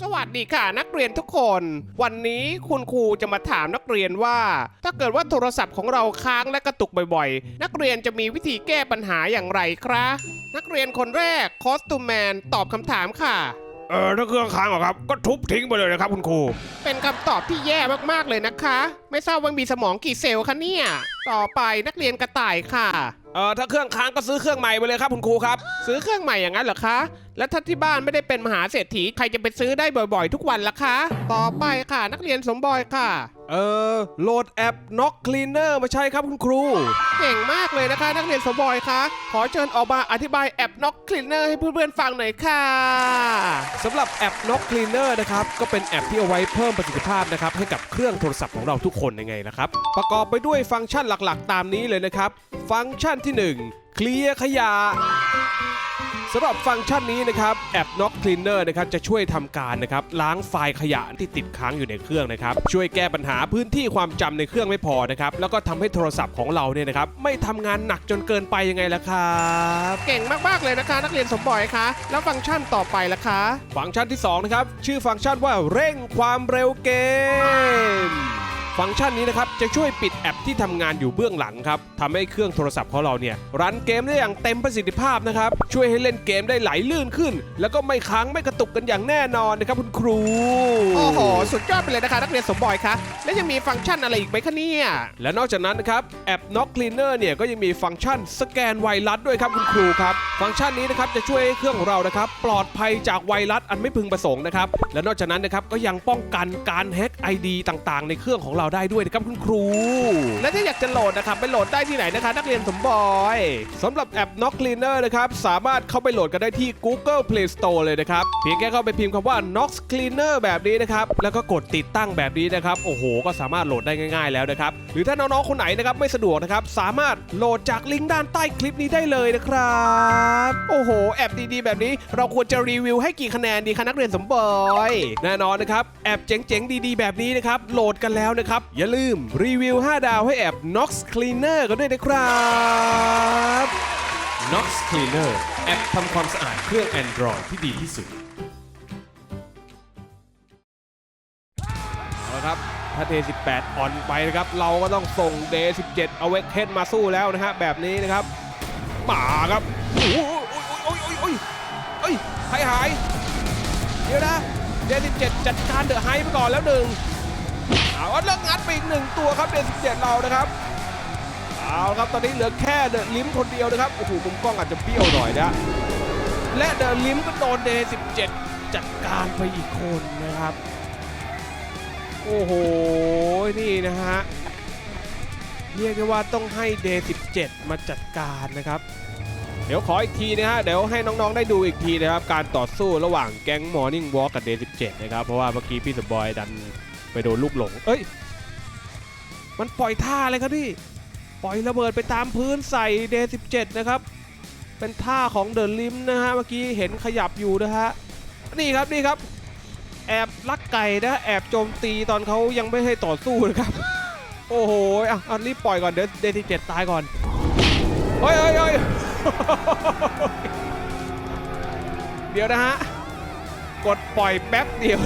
สวัสดีค่ะ นักเรียนทุกคน วันนี้คุณครูจะมาถามนักเรียนว่า ถ้าเกิดว่าโทรศัพท์ของเราค้างและกระตุกบ่อยๆ นักเรียนจะมีวิธีแก้ปัญหาอย่างไรครับ นักเรียนคนแรกคอสตูมแมนตอบคำถามค่ะ เออถ้าเครื่องค้างเหรอครับ ก็ทุบทิ้งไปเลยนะครับ คุณครู เป็นคำตอบที่แย่มากๆเลยนะคะ ไม่ทราบว่ามีสมองกี่เซลล์คะเนี่ยต่อไปนักเรียนกระต่ายค่ะ เออถ้าเครื่องค้างก็ซื้อเครื่องใหม่ไปเลยครับคุณครูครับ ซื้อเครื่องใหม่อย่างนั้นเหรอคะ แล้วถ้าที่บ้านไม่ได้เป็นมหาเศรษฐีใครจะไปซื้อได้บ่อยๆ ทุกวันล่ะคะ ต่อไปค่ะ นักเรียนสมบอยค่ะ เออโหลดแอป Knock Cleaner มาใช้ครับคุณครู เก่งมากเลยนะคะ นักเรียนสมบอยคะขอเชิญออกมาอธิบายแอป Knock Cleaner ให้เพื่อนๆฟังหน่อยค่ะ สำหรับแอป Knock Cleaner นะครับ ก็เป็นแอปที่เอาไว้เพิ่มประสิทธิภาพนะครับให้กับเครื่องโทรศัพท์ของเราทุกคนยังไงล่ะครับ ประกอบไปด้วยฟังก์ชันหลักๆ ตามนี้เลยนะครับ ฟังก์ชันที่ 1 เคลียร์ขยะสำหรับฟังก์ชันนี้นะครับแอป Knock Cleaner นะครับจะช่วยทำการนะครับล้างไฟล์ขยะที่ติดค้างอยู่ในเครื่องนะครับช่วยแก้ปัญหาพื้นที่ความจำในเครื่องไม่พอนะครับแล้วก็ทำให้โทรศัพท์ของเราเนี่ยนะครับไม่ทำงานหนักจนเกินไปยังไงล่ะครับเก่งมากๆเลยนะคะ นักเรียนสมบอยคะแล้วฟังก์ชันต่อไปล่ะคะฟังก์ชันที่2นะครับชื่อฟังก์ชันว่าเร่งความเร็วเกม ฟังก์ชันนี้นะครับจะช่วยปิดแอปที่ทำงานอยู่เบื้องหลังครับทำให้เครื่องโทรศัพท์ของเราเนี่ยรันเกมได้อย่างเต็มประสิทธิภาพนะครับช่วยให้เล่นเกมได้ไหลลื่นขึ้น แล้วก็ไม่ค้างไม่กระตุกกันอย่างแน่นอนนะครับคุณครูโอ้โหสุดยอดไปเลยนะคะนักเรียนสมบอยคะและยังมีฟังก์ชันอะไรอีกไหมคะเนี่ยและนอกจากนั้นนะครับแอป Knock Cleaner เนี่ยก็ยังมีฟังก์ชันสแกนไวรัสด้วยครับคุณครูครับฟังก์ชันนี้นะครับจะช่วยให้เครื่องของเรานะครับปลอดภัยจากไวรัสอันไม่พึงประสงค์นะครับและนอกจากนั้นนะครับก็ยังป้องกันการแฮ็ก ID ต่างๆ ในเครื่องของเราได้ด้วยนะครับคุณครู และถ้าอยากจะโหลดนะครับไปโหลดได้ที่ไหนนะคะ นักเรียนสมบอยสำหรับแอป Knock Cleaner นะครับสามารถเข้าไปโหลดกันได้ที่ Google Play Store เลยนะครับ เพียงแค่เข้าไปพิมพ์คำว่า Knox Cleaner แบบนี้นะครับ แล้วก็กดติดตั้งแบบนี้นะครับ โอ้โห ก็สามารถโหลดได้ง่าย ๆ แล้วนะครับ หรือถ้าน้อง ๆ คนไหนนะครับไม่สะดวกนะครับ สามารถโหลดจากลิงก์ด้านใต้คลิปนี้ได้เลยนะครับ โอ้โห แอปดีๆ แบบนี้เราควรจะรีวิวให้กี่คะแนนดีคะนักเรียนสมบอย แน่นอนนะครับ แอปเจ๋งๆ ดีๆ แบบนี้นะครับ โหลดกันแล้วนะครับอย่าลืมรีวิว 5 ดาวให้แอป Knox Cleaner กันด้วยนะครับ Knox Cleaner แอปทำความสะอาดเครื่อง Android ที่ดีที่สุดเอาละครับถ้าเด18 อ่อนไปนะครับ เราก็ต้องส่งเด17 เอาเวกเฮดมาสู้แล้วนะฮะ แบบนี้นะครับมาครับโอ้โหโอ้ยโอ้ยโอ้ยโอ้ยโอ้ยหายหายเดี๋ยวนะเด17 จัดการเดอะไฮไปก่อนแล้วหนึ่ง เอาแล้วงัดไปอีกหนึ่งตัวครับเดย์17เจ็ดเรานะครับเอาครับตอนนี้เหลือแค่เดอะลิมคนเดียวนะครับโอ้โหมุมกล้องอาจจะเบี้ยวหน่อยนะและเดอะลิมก็โดนเดย์17จัดการไปอีกคนนะครับ โอ้โห นี่นะฮะ เรียกได้ว่าต้องให้เดย์17 มาจัดการนะครับ เดี๋ยวขออีกทีนะฮะ เดี๋ยวให้น้องๆได้ดูอีกทีนะครับ การต่อสู้ระหว่างแก๊ง Morning Walk กับเดย์17 นะครับ เพราะว่าเมื่อกี้พี่สบอยดัน ไปโดนลูกหลง เอ้ย มันปล่อยท่าเลยครับพี่ ปล่อยระเบิดไปตามพื้นใส่เดย์17นะครับ เป็นท่าของเดอะลิมนะฮะ เมื่อกี้เห็นขยับอยู่นะฮะ นี่ครับนี่ครับ แอบลักไก่นะ แอบโจมตีตอนเขายังไม่ให้ต่อสู้นะครับ โอ้โห อะอะรีบปล่อยก่อนเดี๋ยวเดย์17ตายก่อนเฮ้ยเฮ้ยเฮ้ยเดี๋ยวนะฮะ กดปล่อยแป๊บเดียว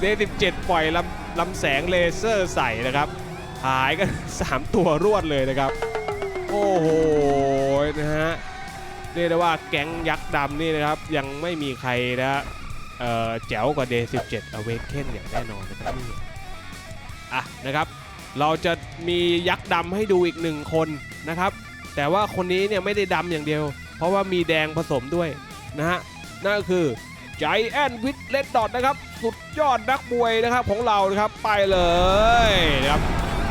เดย์17ปล่อยลำ ลำแสงเลเซอร์ใส่นะครับ หายกัน 3 ตัวรวดเลยนะครับ โอ้โหนะฮะเรียกได้ว่าแก๊งยักษ์ดำนี่นะครับ ยังไม่มีใครนะเออแจ๋วกว่า Day 17 Awaken อย่างแน่นอนนะครับนี่อะนะครับ เราจะมียักษ์ดำให้ดูอีกหนึ่งคนนะครับ แต่ว่าคนนี้เนี่ยไม่ได้ดำอย่างเดียว เพราะว่ามีแดงผสมด้วยนะฮะนั่นก็คือ ใจแอนวิทเลดดอทนะครับ สุดยอดนักมวยนะครับของเรานะครับไปเลยนะครับ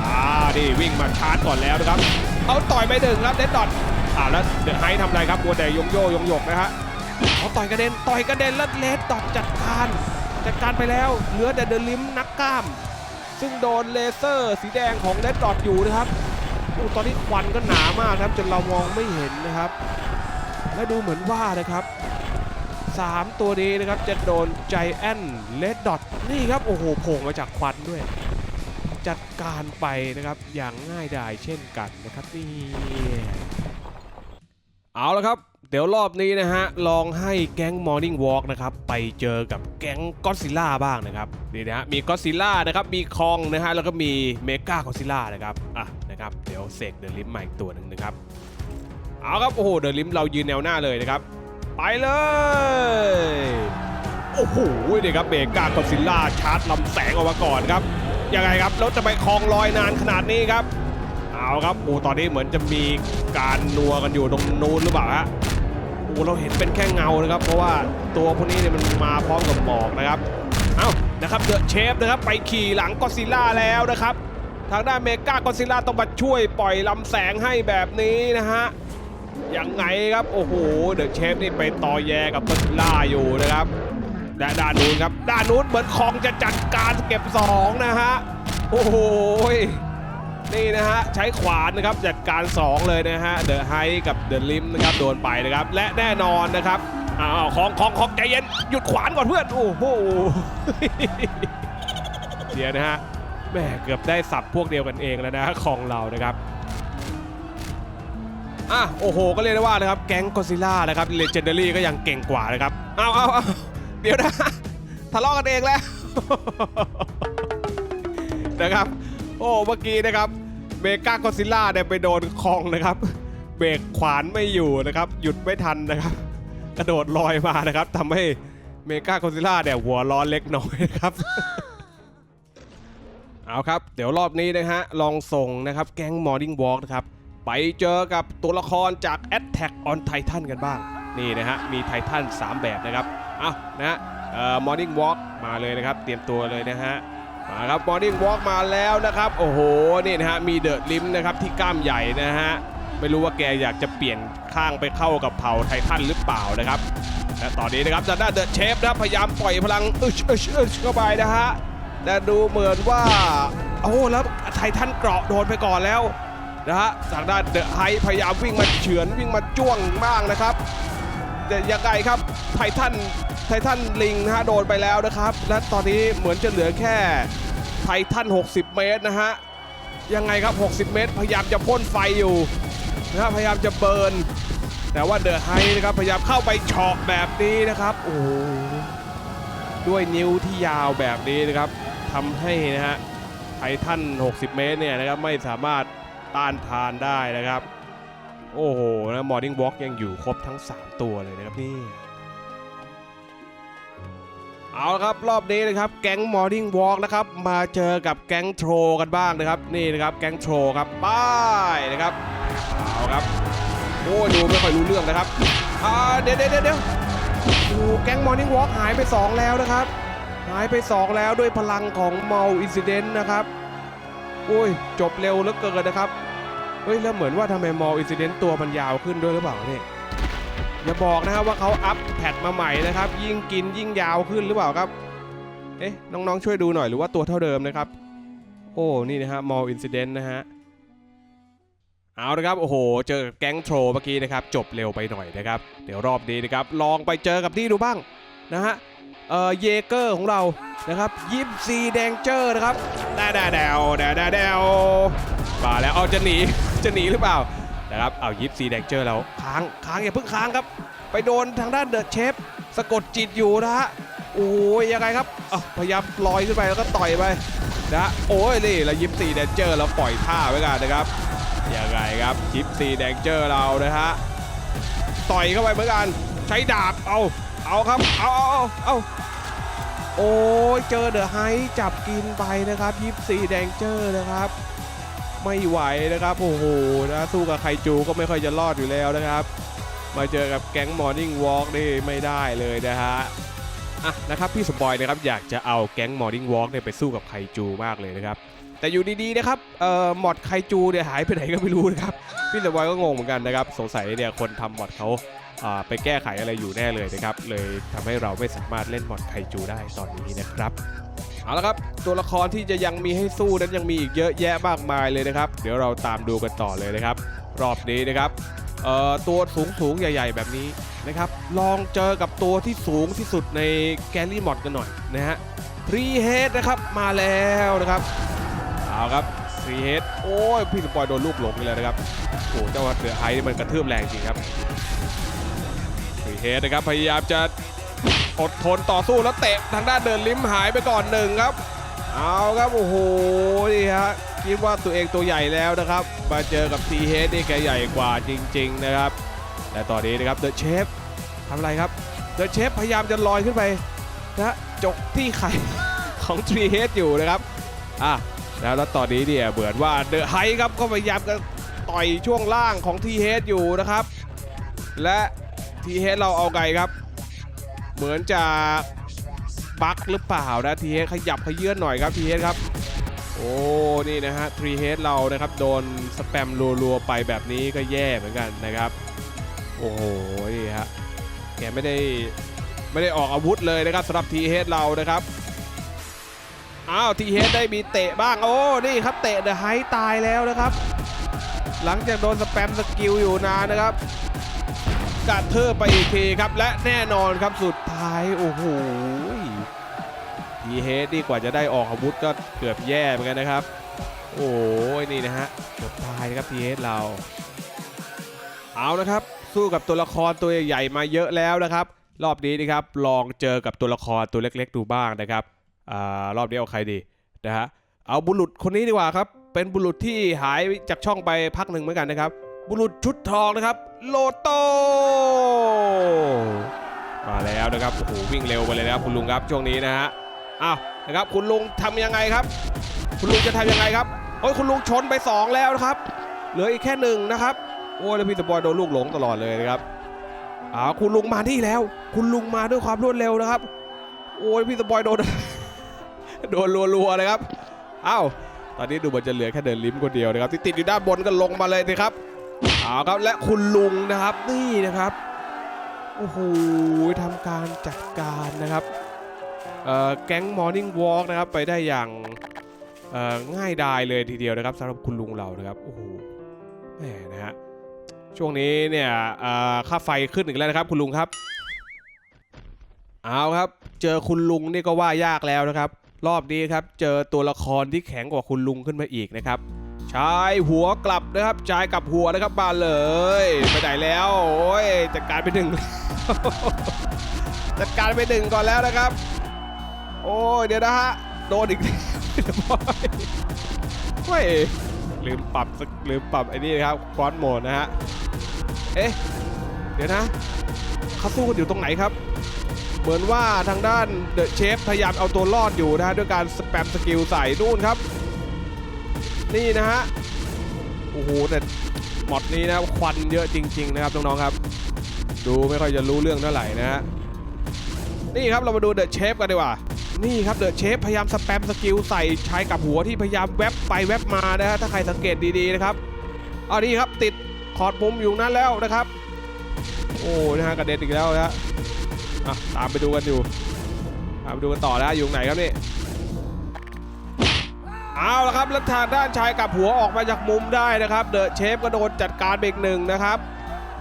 อ่านี่วิ่งมาชาร์จก่อนแล้วนะครับ เอาต่อยไปหนึ่งครับเลดดอทอ่าแล้วเดอะไฮทำอะไรครับมัวแต่ยงโยยงหยกนะฮะเขาต่อยกระเด็นต่อยกระเด็นแล้วเลดดอทจัดการจัดการไปแล้วเหลือแต่เดลิมนักกล้าม ซึ่งโดนเลเซอร์สีแดงของเลดดอทอยู่นะครับโอ้ตอนนี้ควันก็หนามากครับจนเรามองไม่เห็นนะครับ และดูเหมือนว่านะครับ สามตัวนี้นะครับจะโดนใจแอนเลดดอทนี่ครับโอ้โหโผล่มาจากควันด้วย จัดการไปนะครับอย่างง่ายดายเช่นกันนะครับนี่เอาละครับ เดี๋ยวรอบนี้นะฮะ ลองให้แก๊ง Morning Walk นะครับ ไปเจอกับแก๊งก็ซิล่าบ้างนะครับนี่นะฮะมีก็ซิล่านะครับ มีคองนะฮะ แล้วก็มีเมกาก็ซิล่านะครับอะนะครับ เดี๋ยวเสกเดอะลิมมาอีกตัวหนึ่งนะครับ เอาครับ โอ้โห เดอะลิมเรายืนแนวหน้าเลยนะครับ ไปเลย โอ้โหเด็กครับเมกาก็ซิล่าชาร์จลำแสงออกมาก่อนครับ ยังไงครับแล้วจะไปคลองลอยนานขนาดนี้ครับ เอาครับโอ้ตอนนี้เหมือนจะมีการนัวกันอยู่ตรงนู้นหรือเปล่าฮะโอ้เราเห็นเป็นแค่เงานะครับ เพราะว่าตัวพวกนี้เนี่ยมันมาพร้อมกับหมอกนะครับ เอานะครับเดอะเชฟนะครับไปขี่หลังก็อซิลล่าแล้วนะครับ ทางด้านเมกากอซิลล่าต้องมาช่วยปล่อยลำแสงให้แบบนี้นะฮะ ยังไงครับโอ้โหเดอะเชฟนี่ไปต่อแยกับก็อดซิลล่าอยู่นะครับและด้านนู้นครับ ด้านนู้นเหมือนคองจะจัดการเก็บ 2 นะฮะ โอ้โหยนี่นะฮะ ใช้ขวานนะครับจัดการ 2 เลยนะฮะ เดอะไฮกับเดอะลิมนะครับ โดนไปนะครับ และแน่นอนนะครับอ้าวของของของใจเย็น หยุดขวานก่อนเพื่อน โอ้โหเดี๋ยวนะฮะแม่เกือบได้สับพวกเดียวกันเองแล้วนะของเรานะครับ อะโอ้โหก็เรียกได้ว่านะครับแก๊งกอซิล่านะครับเลเจนดารี่ก็ยังเก่งกว่านะครับเอาเอาเอาเดี๋ยวนะทะเลาะกันเองแล้วนะครับ โอ้เมื่อกี้นะครับเมกากอซิล่าเนี่ยไปโดนคองนะครับ เบรกขวานไม่อยู่นะครับ หยุดไม่ทันนะครับ กระโดดลอยมานะครับทำให้เมกากอซิล่าเนี่ยหัวร้อนเล็กน้อยนะครับเอาครับ เดี๋ยวรอบนี้นะฮะลองส่งนะครับแก๊ง Morning Walk นะครับ ไปเจอกับตัวละครจาก Attack on Titan กันบ้าง นี่นะฮะ มีไททัน3 แบบนะครับเอานะฮะเอ่อ Morning Walk มาเลยนะครับ เตรียมตัวเลยนะฮะ มาครับ Morning Walk มาแล้วนะครับ โอ้โห นี่นะฮะ มีเดอะลิมนะครับที่กล้ามใหญ่นะฮะ ไม่รู้ว่าแกอยากจะเปลี่ยนข้างไปเข้ากับเผ่าไททันหรือเปล่านะครับและตอนนี้นะครับจากด้าเดอะเชฟนะพยายามปล่อยพลังอึชอึชอึชเข้าไปนะฮะแต่ดูเหมือนว่า โอ้แล้วไททันเกราะโดนไปก่อนแล้ว นะฮะจากด้านเดอะไฮพยายามวิ่งมาเฉือนวิ่งมาจ้วงบ้างนะครับแต่ยังไงครับไททันไททันลิงนะฮะโดนไปแล้วนะครับ และตอนนี้เหมือนจะเหลือแค่ไททัน 60 เมตรนะฮะยังไงครับ 60 เมตร พยายามจะพ่นไฟอยู่นะฮะพยายามจะเบิร์นแต่ว่าเดอะไฮนะครับพยายามเข้าไปเฉาะแบบนี้นะครับโอ้โหด้วยนิ้วที่ยาวแบบนี้นะครับทำให้นะฮะไททัน 60 เมตรเนี่ยนะครับไม่สามารถ ต้านทานได้นะครับ โอ้โหนะมอร์นิ่งวอล์กยังอยู่ครบทั้ง 3 ตัวเลยนะครับนี่ เอาละครับรอบนี้นะครับแก๊งมอร์นิ่งวอล์กนะครับมาเจอกับแก๊งโทรกันบ้างนะครับนี่นะครับแก๊งโทรครับป้ายนะครับเอาครับโอ้ดูไม่ค่อยรู้เรื่องนะครับอ่าเดี๋ยวเดี๋ยวเดี๋ยวดูแก๊งมอร์นิ่งวอล์กหายไป 2 แล้วนะครับ หายไป 2 แล้วด้วยพลังของเมาอินซิเดนต์นะครับ โอ้ย จบเร็วเหลือเกินนะครับ เฮ้ย แล้วเหมือนว่าทำไมมอลอินซิเดนต์ตัวมันยาวขึ้นด้วยหรือเปล่าเนี่ยอย่าบอกนะครับว่าเขาอัพแพทมาใหม่นะครับ ยิ่งกินยิ่งยาวขึ้นหรือเปล่าครับ เอ๊ะ น้องๆช่วยดูหน่อยหรือว่าตัวเท่าเดิมนะครับ โอ้ นี่นะฮะมอลอินซิเดนต์นะฮะเอาละครับ โอ้โห เจอกับแก๊งโทรเมื่อกี้นะครับ จบเร็วไปหน่อยนะครับ เดี๋ยวรอบนี้นะครับ ลองไปเจอกับนี่ดูบ้างนะฮะ เยเกอร์ของเรานะครับยิปซีแดงเจอร์นะครับแดดแดวแดดแดวมาแล้วเอาจะหนีจะหนีหรือเปล่านะครับเอายิปซีแดงเจอแล้วค้างค้างอย่าเพิ่งค้างครับ ไปโดนทางด้านเดอะเชฟสะกดจิตอยู่นะฮะโอ้ยยังไงครับอะพยายามลอยขึ้นไปแล้วก็ต่อยไปนะฮะโอ้ยนี่แล้วยิปซีแดงเจอร์แล้วปล่อยท่าไว้กันนะครับยังไงครับยิปซีแดงเจอร์เรานะฮะต่อยเข้าไปเหมือนกันใช้ดาบเอา เอาครับ เอาเอาเอาเอาโอ้ยเจอเดอะไฮจับกินไปนะครับยิปซีแดงเจอร์นะครับ ไม่ไหวนะครับโอ้โหนะสู้กับไคจูก็ไม่ค่อยจะรอดอยู่แล้วนะครับ มาเจอกับแก๊งมอร์นิ่งวอล์กนี่ไม่ได้เลยนะฮะอะนะครับพี่สมบอยนะครับอยากจะเอาแก๊งมอร์นิ่งวอล์กเนี่ยไปสู้กับไคจูมากเลยนะครับ แต่อยู่ดีๆนะครับเอ่อมอดไคจูเนี่ยหายไปไหนก็ไม่รู้นะครับพี่สมบอยก็งงเหมือนกันนะครับ สงสัยเนี่ยคนทำมอดเขา ไปแก้ไขอะไรอยู่แน่เลยนะครับ เลยทำให้เราไม่สามารถเล่นมอดไคจูได้ตอนนี้นะครับเอาละครับ ตัวละครที่จะยังมีให้สู้นั้นยังมีอีกเยอะแยะมากมายเลยนะครับ เดี๋ยวเราตามดูกันต่อเลยนะครับ รอบนี้นะครับตัวสูงสูงๆใหญ่ ๆ แบบนี้นะครับ ลองเจอกับตัวที่สูงที่สุดในแกลลี่มอดกันหน่อยนะฮะทรีเฮดนะครับมาแล้วนะครับเอาครับทรีเฮดโอ้ยพี่สปอยโดนลูกหลงไปแล้วนะครับโอ้เจ้าเดือไฮนี่มันกระเทือมแรงจริงครับ รีเฮดนะครับ พยายามจะอดทนต่อสู้แล้วเตะทางด้านเดินลิมหายไปก่อนหนึ่งครับ เอาครับ โอ้โหนี่ฮะคิดว่าตัวเองตัวใหญ่แล้วนะครับ มาเจอกับทีเฮดนี่แกใหญ่กว่าจริง ๆนะครับ และตอนนี้นะครับเดอะเชฟทำอะไรครับเดอะเชฟพยายามจะลอยขึ้นไปนะจกที่ไข่ของทรีเฮดอยู่นะครับอะแล้วแล้วตอนนี้เนี่ยเหมือนว่าเดอะไฮครับก็พยายามจะต่อยช่วงล่างของทีเฮดอยู่นะครับ และ ทีเฮดเราเอาไงครับ เหมือนจะบั๊กหรือเปล่านะทีเฮดขยับขยื่นหน่อยครับทีเฮดครับ โอ้นี่นะฮะทรีเฮดเรานะครับโดนสแปมรัวๆไปแบบนี้ก็แย่เหมือนกันนะครับ โอ้โหนี่ฮะแกไม่ได้ไม่ได้ออกอาวุธเลยนะครับสำหรับทีเฮดเรานะครับอ้าวทีเฮดได้มีเตะบ้างโอ้นี่ครับเตะเดอะไฮตายแล้วนะครับ หลังจากโดนสแปมสกิลอยู่นานนะครับ กระเทอไปอีกทีครับ และแน่นอนครับสุดท้าย โอ้โหทีเฮดนี่กว่าจะได้ออกอาวุธก็เกือบแย่เหมือนกันนะครับ โอ้ยนี่นะฮะเกือบตายนะครับทีเฮดเรา เอานะครับ สู้กับตัวละครตัวใหญ่มาเยอะแล้วนะครับ รอบนี้นะครับลองเจอกับตัวละครตัวเล็กๆดูบ้างนะครับอารอบนี้เอาใครดีนะฮะเอาบุรุษคนนี้ดีกว่าครับ เป็นบุรุษที่หายจากช่องไปพักหนึ่งเหมือนกันนะครับ บุรุษชุดทองนะครับ โลโต มาแล้วนะครับโอ้โหวิ่งเร็วไปเลยนะครับคุณลุงครับช่วงนี้นะฮะอ้าวนะครับคุณลุงทำยังไงครับ คุณลุงจะทำยังไงครับโอ้ยคุณลุงชนไปสองแล้วนะครับเหลืออีกแค่หนึ่งนะครับโอ้ยแล้วพี่สปอยโดนลูกหลงตลอดเลยนะครับอ้าวคุณลุงมาที่แล้ว คุณลุงมาด้วยความรวดเร็วนะครับ โอ้ยพี่สปอยโดนโดนรัวๆเลยครับอ้าวตอนนี้ดูเหมือนจะเหลือแค่เดินลิ้มคนเดียวนะครับที่ติดอยู่ด้านบนก็ลงมาเลยนะครับ เอาครับและคุณลุงนะครับนี่นะครับโอ้โหทำการจัดการนะครับแก๊งมอร์นิ่งวอล์กนะครับไปได้อย่างง่ายดายเลยทีเดียวนะครับสำหรับคุณลุงเรานะครับโอ้โหแหมนะฮะช่วงนี้เนี่ยค่าไฟขึ้นอีกแล้วนะครับ คุณลุงครับ เอาครับ เจอคุณลุงนี่ก็ว่ายากแล้วนะครับ รอบนี้ครับ เจอตัวละครที่แข็งกว่าคุณลุงขึ้นมาอีกนะครับ ชายหัวกลับนะครับชายกลับหัวนะครับมาเลย ไปไหนแล้วโอ้ยจัดการไปหนึ่งจัดการไปหนึ่งก่อนแล้วนะครับ โอ้ยเดี๋ยวนะฮะโดนอีกเรียบร้อยเฮ้ยลืมปรับสักลืมปรับไอ้นี่นะครับฟอนต์โหมดนะฮะเอ๊ะเดี๋ยวนะเขาสู้กันอยู่ตรงไหนครับ เหมือนว่าทางด้านเดอะเชฟพยายามเอาตัวรอดอยู่นะฮะด้วยการสแปมสกิลใส่นู่นครับ นี่นะฮะ โอ้โหแต่หมอดนี้นะควันเยอะจริง ๆ นะครับน้องๆครับ ดูไม่ค่อยจะรู้เรื่องเท่าไหร่นะฮะ นี่ครับเรามาดูเดอะเชฟกันดีกว่า นี่ครับเดอะเชฟพยายามสแปมสกิลใส่ชายกับหัวที่พยายามแวบไปแวบมานะฮะถ้าใครสังเกตดีๆนะครับเอานี่ครับติดขอดมุมอยู่นั่นแล้วนะครับ โอ้นะฮะกระเด็นอีกแล้วนะฮะอะตามไปดูกันอยู่ตามไปดูกันต่อนะอยู่ไหนครับนี่ เอาละครับแล้วทางด้านชายกับหัวออกมาจากมุมได้นะครับเดอะเชฟก็โดนจัดการเบรกหนึ่งนะครับ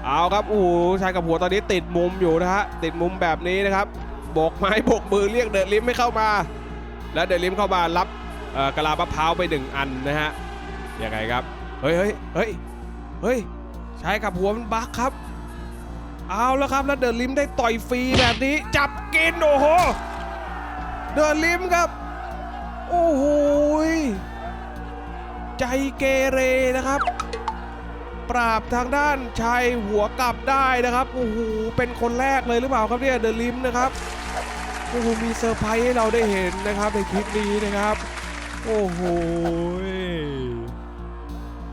เอาครับโอ้โหชายกับหัวตอนนี้ติดมุมอยู่นะฮะติดมุมแบบนี้นะครับโบกไม้โบกมือเรียกเดอะลิมไม่เข้ามา แล้วเดอะลิมเข้ามารับเอ่อกะลามะพร้าวไปหนึ่งอันนะฮะยังไงครับเฮ้ยเฮ้ยเฮ้ยเฮ้ยชายกับหัวมันบักครับเอาแล้วครับแล้วเดอะลิมได้ต่อยฟรีแบบนี้ จับกินโอ้โหเดอะลิมครับโอ้โห ย ใจเกเรนะครับ ปราบทางด้านชายหัวกลับได้นะครับโอ้โหเป็นคนแรกเลยหรือเปล่าครับเนี่ยเดลิมนะครับโอ้โหมีเซอร์ไพรส์ให้เราได้เห็นนะครับในคลิปนี้นะครับ โอ้โห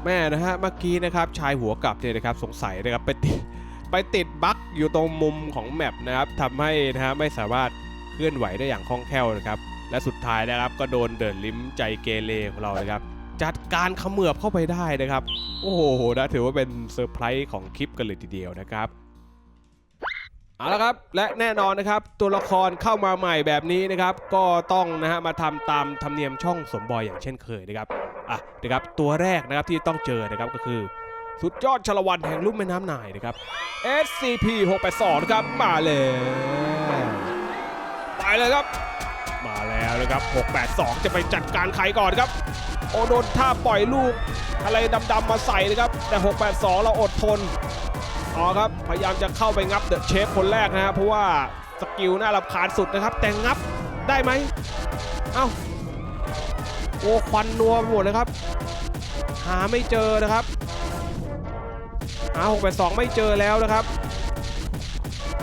แม่นะฮะเมื่อกี้นะครับชายหัวกลับเนี่ยนะครับสงสัยนะครับไปติดไปติดบั๊กอยู่ตรงมุมของแมปนะครับทำให้นะฮะไม่สามารถเคลื่อนไหวได้อย่างคล่องแคล่วนะครับ และสุดท้ายนะครับก็โดนเดินลิ้มใจเกเรของเรานะครับจัดการขมือบเข้าไปได้นะครับ โอ้โหนะถือว่าเป็นเซอร์ไพรส์ของคลิปกันเลยทีเดียวนะครับเอาละครับและแน่นอนนะครับตัวละครเข้ามาใหม่แบบนี้นะครับ ก็ต้องนะฮะมาทำตามธรรมเนียมช่องสมบอยอย่างเช่นเคยนะครับอะนะครับตัวแรกนะครับที่ต้องเจอนะครับก็คือสุดยอดชลวันแห่งลุ่มแม่น้ำนายนะครับ SCP 682นะครับมาเลยไปเลยครับ มาแล้วนะครับ 682 จะไปจัดการใครก่อนครับ โอโดนท่าปล่อยลูก อะไรดำๆมาใส่นะครับ แต่ 682 เราอดทนอ๋อครับ พยายามจะเข้าไปงับเดอะเชฟคนแรกนะฮะเพราะว่าสกิลน่ารำคาญสุดนะครับ แต่งับได้ไหม เอ้า โอ้ควันนัวไปหมดเลยครับ หาไม่เจอนะครับ หา 682 ไม่เจอแล้วนะครับ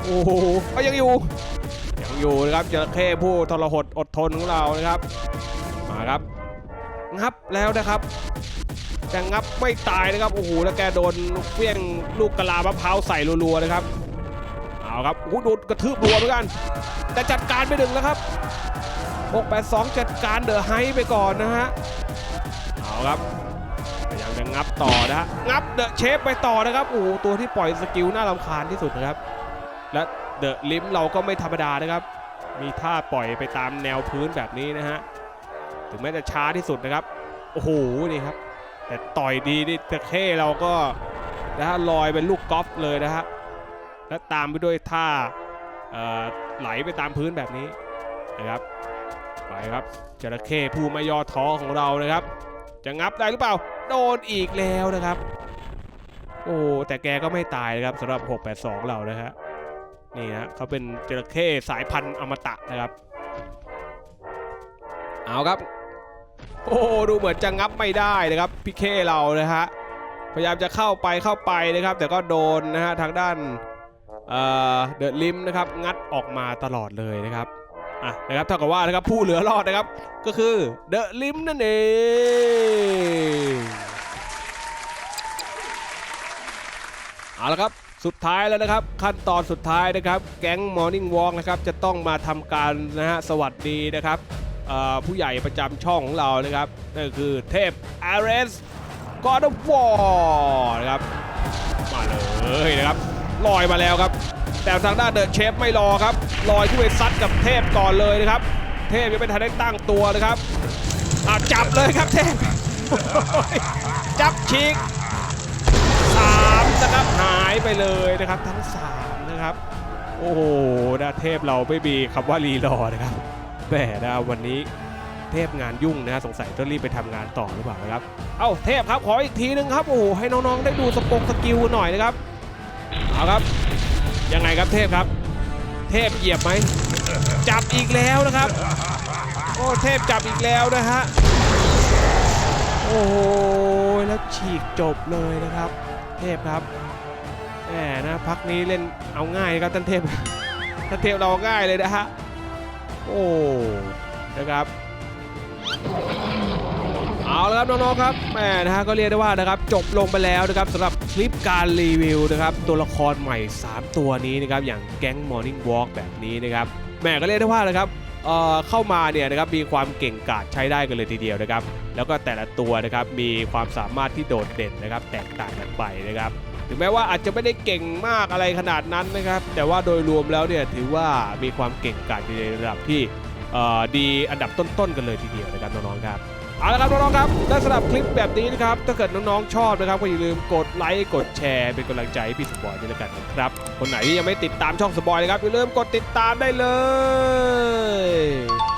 โอ้โหก็ยังอยู่ยัง อยู่นะครับจระเข้ผู้ทรหดอดทนของเรานะครับ มาครับ งับแล้วนะครับแต่งับไม่ตายนะครับโอ้โหแล้วแกโดนเฟี้ยงลูกกะลามะพร้าวใส่รัวๆนะครับเอาครับโอ้โหดนกระทืบรัวเหมือนกัน แต่จัดการไปหนึ่งแล้วครับ 682 จัดการเดอะไฮไปก่อนนะฮะเอาครับพยายามจะงับต่อนะฮะงับเดอะเชฟไปต่อนะครับโอ้โหตัวที่ปล่อยสกิลน่ารำคาญที่สุดนะครับและ เดอะลิมเราก็ไม่ธรรมดานะครับ มีท่าปล่อยไปตามแนวพื้นแบบนี้นะฮะ ถึงแม้จะช้าที่สุดนะครับ โอ้โห นี่ครับ แต่ต่อยดีนี่ตะเข้เราก็นะฮะลอยเป็นลูกกอล์ฟเลยนะฮะ และตามไปด้วยท่าไหลไปตามพื้นแบบนี้นะครับ ไปครับจระเข้ผู้ไม่ย่อท้อของเรานะครับ จะงับได้หรือเปล่า โดนอีกแล้วนะครับ โอ้แต่แกก็ไม่ตายนะครับสำหรับ 682 เรานะฮะ นี่นะเขาเป็นจระเข้สายพันธุ์อมตะนะครับ เอาครับ โอ้ดูเหมือนจะงับไม่ได้นะครับพี่เคเรานะฮะพยายามจะเข้าไปเข้าไปนะครับ แต่ก็โดนนะฮะทางด้านเอ่อเดอะลิมนะครับงัดออกมาตลอดเลยนะครับอะนะครับเท่ากับว่านะครับผู้เหลือรอดนะครับ ก็คือเดอะลิมนั่นเองเอาละครับ สุดท้ายแล้วนะครับ ขั้นตอนสุดท้ายนะครับ แก๊งมอร์นิ่งวอล์กนะครับจะต้องมาทำการนะฮะสวัสดีนะครับผู้ใหญ่ประจำช่องของเรานะครับนั่นก็คือเทพอาร์เรสกอดวอร์นะครับมาเลยนะครับลอยมาแล้วครับ แต่ทางด้านเดอะเชฟไม่รอครับลอยขึ้นไปซัดกับเทพก่อนเลยนะครับ เทพยังไม่ทันได้ตั้งตัวนะครับอะจับเลยครับเทพจับฉีก นะครับ หายไปเลยนะครับทั้งสามนะครับ โอ้โหนะเทพเราไม่มีคำว่ารีรอนะครับแหมนะวันนี้เทพงานยุ่งนะฮะสงสัยต้องรีบไปทำงานต่อหรือเปล่านะครับ เอ้าเทพครับขออีกทีนึงครับโอ้โหให้น้องๆได้ดูสปงสกิลหน่อยนะครับเอาครับ ยังไงครับเทพครับ เทพเหยียบไหมจับอีกแล้วนะครับ โอ้เทพจับอีกแล้วนะฮะโอ้โหแล้วฉีกจบเลยนะครับ เทพครับแหมนะพักนี้เล่นเอาง่ายครับท่านเทพท่านเทพเราง่ายเลยนะฮะโอ้นะครับเอาละครับน้องๆครับแหมนะฮะก็เรียกได้ว่านะครับจบลงไปแล้วนะครับสำหรับคลิปการรีวิวนะครับตัวละครใหม่ 3 ตัวนี้นะครับอย่างแก๊ง Morning Walk แบบนี้นะครับแหมก็เรียกได้ว่านะครับเอ่อเข้ามาเนี่ยนะครับมีความเก่งกาจใช้ได้กันเลยทีเดียวนะครับ แล้วก็แต่ละตัวนะครับมีความสามารถที่โดดเด่นนะครับ แตกต่างกันไปนะครับ ถึงแม้ว่าอาจจะไม่ได้เก่งมากอะไรขนาดนั้นนะครับ แต่ว่าโดยรวมแล้วเนี่ยถือว่ามีความเก่งกาจในระดับที่ดีอันดับต้นๆกันเลยทีเดียวนะครับน้องๆครับเอาละครับน้องๆครับและสำหรับคลิปแบบนี้นะครับ ถ้าเกิดน้องๆชอบนะครับก็อย่าลืมกดไลค์กดแชร์เป็นกำลังใจให้พี่สปอยด้วยแล้วกันนะครับ คนไหนที่ยังไม่ติดตามช่องสปอยนะครับอย่าลืมกดติดตามได้เลย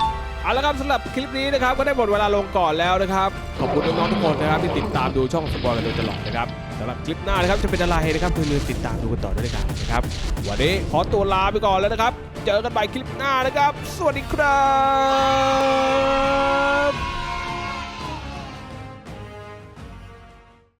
เอาละครับสำหรับคลิปนี้นะครับก็ได้หมดเวลาลงก่อนแล้วนะครับขอบคุณน้องๆทุกคนนะครับที่ติดตามดูช่องสปอยกันโดยตลอดนะครับสำหรับคลิปหน้านะครับจะเป็นอะไรนะครับอย่าลืมติดตามดูกันต่อด้วยกันนะครับวันนี้ขอตัวลาไปก่อนแล้วนะครับ เจอกันใหม่คลิปหน้านะครับ สวัสดีครับ